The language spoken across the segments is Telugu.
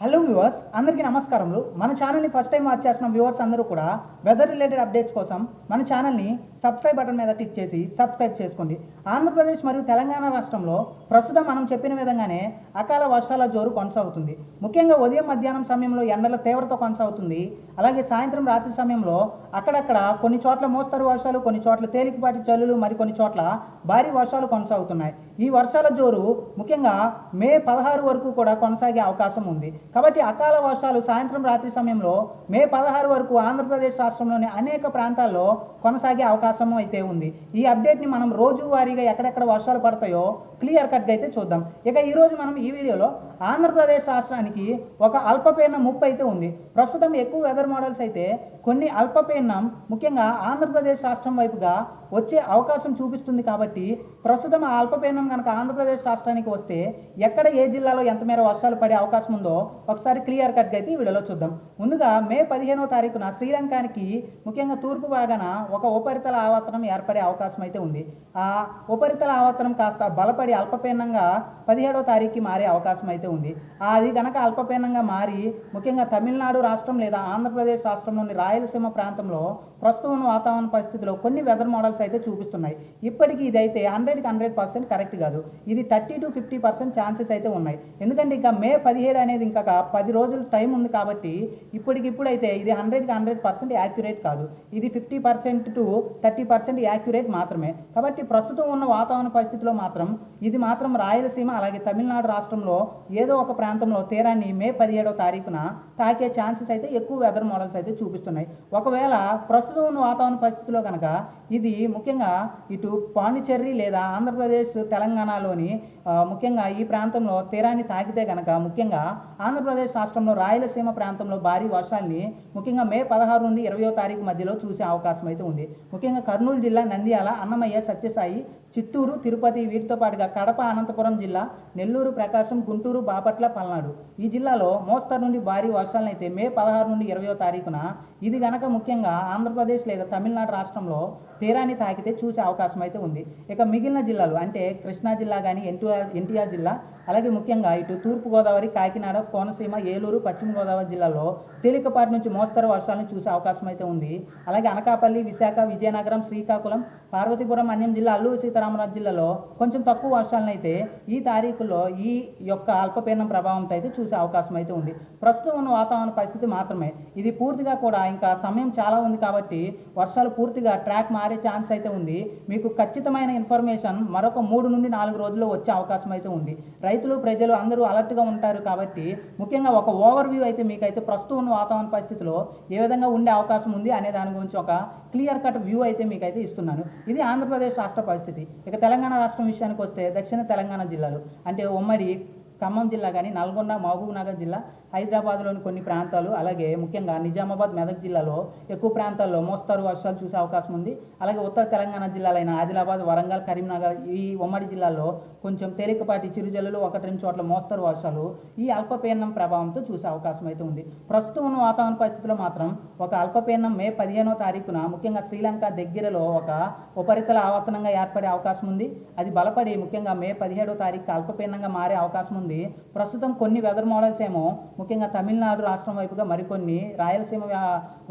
హలో వ్యూవర్స్ అందరికీ నమస్కారములు. మన ఛానల్ని ఫస్ట్ టైం వాచ్ చేస్తున్న వ్యూవర్స్ అందరూ కూడా వెదర్ రిలేటెడ్ అప్డేట్స్ కోసం మన ఛానల్ని సబ్స్క్రైబ్ బటన్ మీద క్లిక్ చేసి సబ్స్క్రైబ్ చేసుకోండి. ఆంధ్రప్రదేశ్ మరియు తెలంగాణ రాష్ట్రంలో ప్రస్తుతం మనం చెప్పిన విధంగానే అకాల వర్షాల జోరు కొనసాగుతుంది. ముఖ్యంగా ఉదయం మధ్యాహ్నం సమయంలో ఎండల తీవ్రత కొనసాగుతుంది. అలాగే సాయంత్రం రాత్రి సమయంలో అక్కడక్కడ కొన్ని చోట్ల మోస్తరు వర్షాలు కొన్ని చోట్ల తేలికపాటి చల్లులు మరి కొన్ని చోట్ల భారీ వర్షాలు కొనసాగుతున్నాయి. ఈ వర్షాల జోరు ముఖ్యంగా మే పదహారు వరకు కూడా కొనసాగే అవకాశం ఉంది. కాబట్టి అకాల వర్షాలు సాయంత్రం రాత్రి సమయంలో మే పదహారు వరకు ఆంధ్రప్రదేశ్ రాష్ట్రంలోని అనేక ప్రాంతాల్లో కొనసాగే అవకాశం అయితే ఉంది. ఈ అప్డేట్ని మనం రోజువారీగా ఎక్కడెక్కడ వర్షాలు పడతాయో క్లియర్ కట్గా అయితే చూద్దాం. ఇక ఈరోజు మనం ఈ వీడియోలో ఆంధ్రప్రదేశ్ రాష్ట్రానికి ఒక అల్పపీడనం ముప్పు అయితే ఉంది. ప్రస్తుతం ఎక్కువ వెదర్ మోడల్స్ అయితే కొన్ని అల్పపీడనం ముఖ్యంగా ఆంధ్రప్రదేశ్ రాష్ట్రం వైపుగా వచ్చే అవకాశం చూపిస్తుంది కాబట్టి ప్రస్తుతం ఆ అల్పపీడనం కనుక ఆంధ్రప్రదేశ్ రాష్ట్రానికి వస్తే ఎక్కడ ఏ జిల్లాలో ఎంత మేర వర్షాలు పడే అవకాశం ఉందో ఒకసారి క్లియర్ కట్గా అయితే ఈ వీడియోలో చూద్దాం. ముందుగా మే పదిహేనో తారీఖున శ్రీలంకానికి ముఖ్యంగా తూర్పు భాగాన ఒక ఉపరితల ఆవర్తనం ఏర్పడే అవకాశం అయితే ఉంది. ఆ ఉపరితల ఆవర్తనం కాస్త బలపడి అల్పపీడనంగా పదిహేడో తారీఖుకి మారే అవకాశం అయితే ఉంది. అది కనుక అల్పపీనంగా మారి ముఖ్యంగా తమిళనాడు రాష్ట్రం లేదా ఆంధ్రప్రదేశ్ రాష్ట్రంలోని రాయలసీమ ప్రాంతంలో ప్రస్తుతం ఉన్న వాతావరణ పరిస్థితిలో కొన్ని వెదర్ మోడల్స్ అయితే చూపిస్తున్నాయి. ఇప్పటికీ ఇదైతే హండ్రెడ్కి హండ్రెడ్ పర్సెంట్ కరెక్ట్ కాదు. ఇది thirty to fifty percent chances అయితే ఉన్నాయి. ఎందుకంటే ఇంకా మే పదిహేడు అనేది ఇంకా పది రోజుల టైం ఉంది కాబట్టి ఇప్పటికిప్పుడైతే ఇది హండ్రెడ్కి హండ్రెడ్ పర్సెంట్ యాక్యురేట్ కాదు. ఇది fifty percent to thirty percent accurate మాత్రమే. కాబట్టి ప్రస్తుతం ఉన్న వాతావరణ పరిస్థితిలో మాత్రం ఇది మాత్రం రాయలసీమ అలాగే తమిళనాడు రాష్ట్రంలో ఏదో ఒక ప్రాంతంలో తీరాన్ని మే పదిహేడో తారీఖున తాకే ఛాన్సెస్ అయితే ఎక్కువ వెదర్ మోడల్స్ అయితే చూపిస్తున్నాయి. ఒకవేళ ప్రస్తుతం ఉన్న వాతావరణ పరిస్థితిలో కనుక ఇది ముఖ్యంగా ఇటు పాండిచ్చేరి లేదా ఆంధ్రప్రదేశ్ తెలంగాణలోని ముఖ్యంగా ఈ ప్రాంతంలో తీరాన్ని తాకితే కనుక ముఖ్యంగా ఆంధ్రప్రదేశ్ రాష్ట్రంలో రాయలసీమ ప్రాంతంలో భారీ వర్షాల్ని ముఖ్యంగా మే పదహారు నుండి ఇరవయో తారీఖు మధ్యలో చూసే అవకాశం అయితే ఉంది. ముఖ్యంగా కర్నూలు జిల్లా నంద్యాల అన్నమయ్య సత్యసాయి చిత్తూరు తిరుపతి వీటితో పాటుగా కడప అనంతపురం జిల్లా నెల్లూరు ప్రకాశం గుంటూరు బాపట్ల పల్నాడు. ఈ జిల్లాలో మోస్తరు నుండి భారీ వర్షాలనైతే మే పదహారు నుండి ఇరవయో తారీఖున ఇది గనక ముఖ్యంగా ఆంధ్రప్రదేశ్ లేదా తమిళనాడు రాష్ట్రంలో తీరాన్ని తాకితే చూసే అవకాశం అయితే ఉంది. ఇక మిగిలిన జిల్లాలు అంటే కృష్ణా జిల్లా కానీ ఎన్టీఆర్ ఎన్టీఆర్ జిల్లా అలాగే ముఖ్యంగా ఇటు తూర్పుగోదావరి కాకినాడ కోనసీమ ఏలూరు పశ్చిమ గోదావరి జిల్లాలో తేలికపాటి నుంచి మోస్తరు వర్షాలను చూసే అవకాశం అయితే ఉంది. అలాగే అనకాపల్లి విశాఖ విజయనగరం శ్రీకాకుళం పార్వతీపురం అన్యం జిల్లా అల్లూరు సీతారామరాజు జిల్లాలో కొంచెం తక్కువ వర్షాలను అయితే ఈ తారీఖులో ఈ యొక్క అల్పపీడనం ప్రభావంతో అయితే చూసే అవకాశం అయితే ఉంది. ప్రస్తుతం ఉన్న వాతావరణ పరిస్థితి మాత్రమే. ఇది పూర్తిగా కూడా ఇంకా సమయం చాలా ఉంది కాబట్టి వర్షాలు పూర్తిగా ట్రాక్ మారే ఛాన్స్ అయితే ఉంది. మీకు ఖచ్చితమైన ఇన్ఫర్మేషన్ మరొక మూడు నుండి నాలుగు రోజుల్లో వచ్చే అవకాశం అయితే ఉంది. రైతులు ప్రజలు అందరూ అలర్ట్గా ఉంటారు కాబట్టి ముఖ్యంగా ఒక ఓవర్ వ్యూ అయితే మీకైతే ప్రస్తుతం ఉన్న వాతావరణ పరిస్థితిలో ఏ విధంగా ఉండే అవకాశం ఉంది అనే దాని గురించి ఒక క్లియర్ కట్ వ్యూ అయితే మీకైతే ఇస్తున్నాను. ఇది ఆంధ్రప్రదేశ్ రాష్ట్ర పరిస్థితి. ఇక తెలంగాణ రాష్ట్రం విషయానికి వస్తే దక్షిణ తెలంగాణ జిల్లాలు అంటే ఉమ్మడి ఖమ్మం జిల్లా కానీ నల్గొండ మహబూబ్నగర్ జిల్లా హైదరాబాద్లోని కొన్ని ప్రాంతాలు అలాగే ముఖ్యంగా నిజామాబాద్ మెదక్ జిల్లాలో ఎక్కువ ప్రాంతాల్లో మోస్తరు వర్షాలు చూసే అవకాశం ఉంది. అలాగే ఉత్తర తెలంగాణ జిల్లాలైన ఆదిలాబాద్ వరంగల్ కరీంనగర్ ఈ ఉమ్మడి జిల్లాల్లో కొంచెం తేలికపాటి చిరుజల్లులు ఒకటి రెండు చోట్ల మోస్తరు వర్షాలు ఈ అల్పపీడనం ప్రభావంతో చూసే అవకాశం అయితే ఉంది. ప్రస్తుతం ఉన్న వాతావరణ పరిస్థితుల్లో మాత్రం ఒక అల్పపీడనం మే పదిహేనో తారీఖున ముఖ్యంగా శ్రీలంక దగ్గరలో ఒక ఉపరితల ఆవర్తనంగా ఏర్పడే అవకాశం ఉంది. అది బలపడి ముఖ్యంగా మే పదిహేడో తారీఖు అల్పపీడనంగా మారే అవకాశం ఉంది. ప్రస్తుతం కొన్ని వెదర్ మోడల్స్ ఏమో ముఖ్యంగా తమిళనాడు రాష్ట్రం వైపుగా మరికొన్ని రాయలసీమ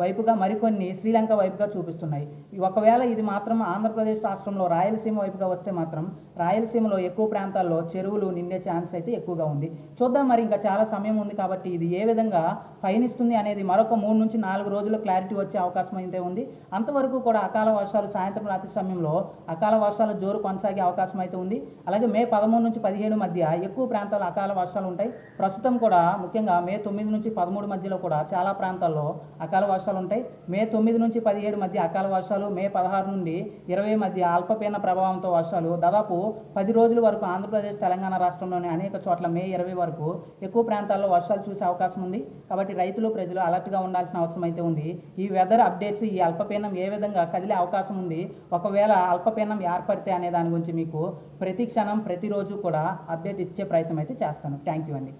వైపుగా మరికొన్ని శ్రీలంక వైపుగా చూపిస్తున్నాయి. ఒకవేళ ఇది మాత్రం ఆంధ్రప్రదేశ్ రాష్ట్రంలో రాయలసీమ వైపుగా వస్తే మాత్రం రాయలసీమలో ఎక్కువ ప్రాంతాల్లో చెరువులు నిండే ఛాన్స్ అయితే ఎక్కువగా ఉంది. చూద్దాం మరి ఇంకా చాలా సమయం ఉంది కాబట్టి ఇది ఏ విధంగా పయనిస్తుంది అనేది మరొక మూడు నుంచి నాలుగు రోజుల్లో క్లారిటీ వచ్చే అవకాశం అయితే ఉంది. అంతవరకు కూడా అకాల వర్షాలు సాయంత్రం రాత్రి సమయంలో అకాల వర్షాలు జోరు కొనసాగే అవకాశం అయితే ఉంది. అలాగే మే పదమూడు నుంచి పదిహేడు మధ్య ఎక్కువ ప్రాంతాల్లో అకాల వర్షాలు ఉంటాయి. ప్రస్తుతం కూడా ముఖ్యంగా మే తొమ్మిది నుంచి పదమూడు మధ్యలో కూడా చాలా ప్రాంతాల్లో అకాల వర్షాలు ఉంటాయి. మే తొమ్మిది నుంచి పదిహేడు మధ్య అకాల వర్షాలు మే పదహారు నుండి ఇరవై మధ్య అల్పపీడన ప్రభావంతో వర్షాలు దాదాపు పది రోజుల వరకు ఆంధ్రప్రదేశ్ తెలంగాణ రాష్ట్రంలోని అనేక చోట్ల మే ఇరవై వరకు ఎక్కువ ప్రాంతాల్లో వర్షాలు చూసే అవకాశం ఉంది. కాబట్టి రైతులు ప్రజలు అలర్ట్గా ఉండాల్సిన అవసరం అయితే ఉంది. ఈ వెదర్ అప్డేట్స్ ఈ అల్పపీడనం ఏ విధంగా కదిలే అవకాశం ఉంది? ఒకవేళ అల్పపీడనం ఏర్పడితే అనే దాని గురించి మీకు ప్రతి క్షణం ప్రతిరోజు కూడా అప్డేట్ ఇచ్చే ప్రయత్నం అయితే చేస్తాను. థ్యాంక్ యూ అండి.